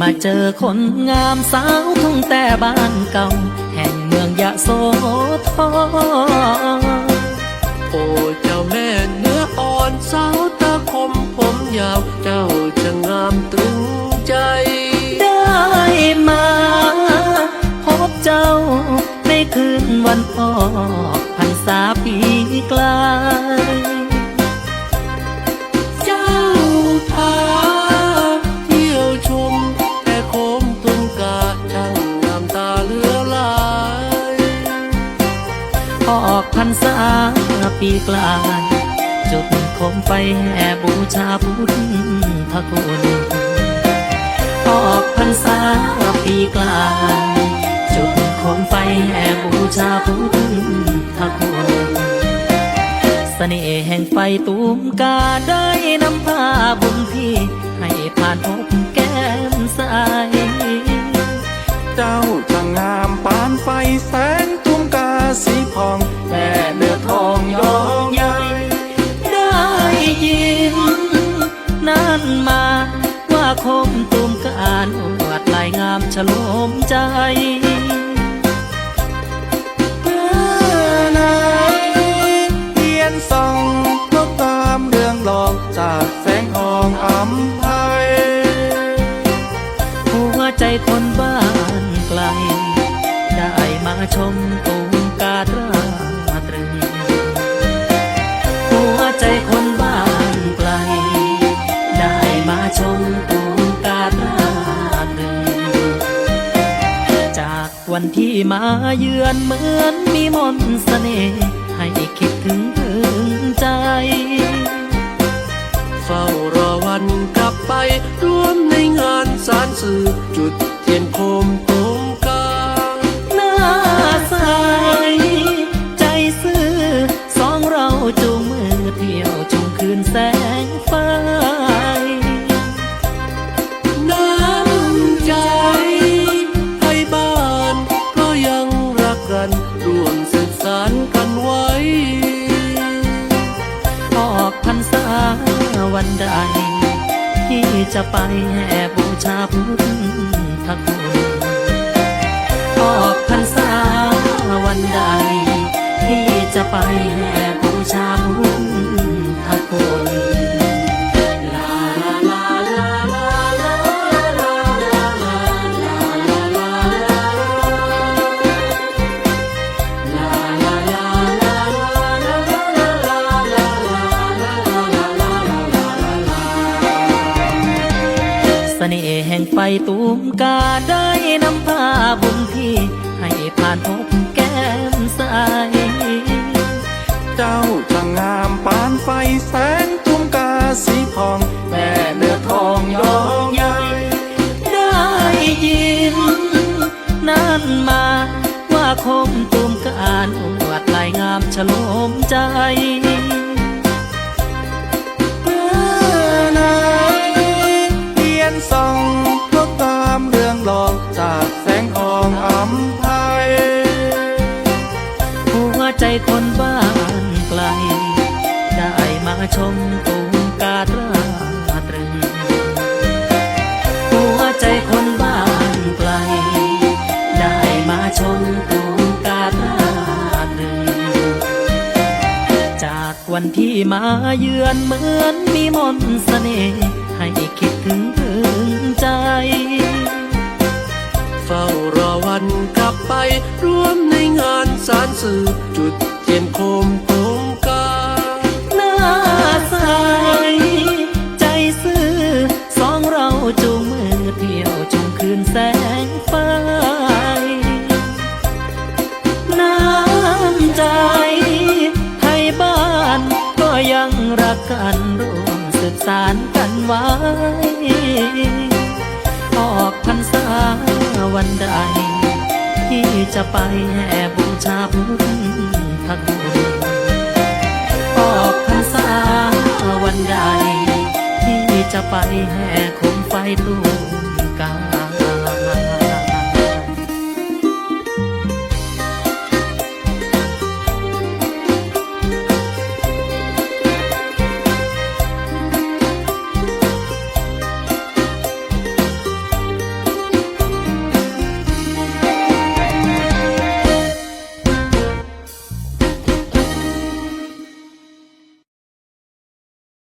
มาเจอคนงามสาวทุ่งแต่บ้านเก่า แห่งเมืองยะโสธรโอ้เจ้าแม่เนื้ออ่อนสาวตาคมผมยาวเจ้าจะงามตรึงใจ ได้มา พบเจ้าในคืนวันพ่อพันษาปีกล รรษาปีกลายจุดโคมไฟแห่บูชาพุทธคุณออกพรรษาปีกลายจุดโคมไฟแห่บูชาพุทธคุณเสน่ห์แห่งไฟตูมกาได้นำพาบุญพี่ให้ผ่านพบแก้มใสเจ้าช่างงามปานไฟแสงตายงามฉลมใจเมื่อนายเทียนส่องนกตามเรืองรองจากแสงอองอำไพหัวใจคนบ้านไกล ได้มาชมากวันที่มาเยือนเหมือนมีมนต์เสน่ห์ให้คิดถึงถึงใจ เฝ้ารอวันกลับไปร่วมในงานสารสื่อจุดเทียนโคมตุงกลาหน้าใสใจซื่อสองเราจูงมือเที่ยวจูงคืนแสงไฟน้ จะไปแห่บูชาพุทธคุณ ตูมกาได้นำพาบุญพี่ ให้ผ่านพบแก้มใส เจ้าช่างงามปานไฟแสงตุ้มกาสีพองแม่เนื้อทองยองใหญ่ได้ยิน นั่นมาว่าคม คนบ้านไกล ได้มาชมตูมการราตรึงหัวใจคนบ้านไกล ได้มาชมตูมการราตรึงจากวันที่มาเยือนเหมือนมีมนต์เสน่ห์ให้คิดถึงถึงใจเฝ้ารอวันกลับไปร่วมในงานสารสื่อ ออกพรรษาวันใด ที่จะไปแห่บูชาพุทธคุณออกพรรษาวันใด ที่จะไปแห่โคมไฟตูม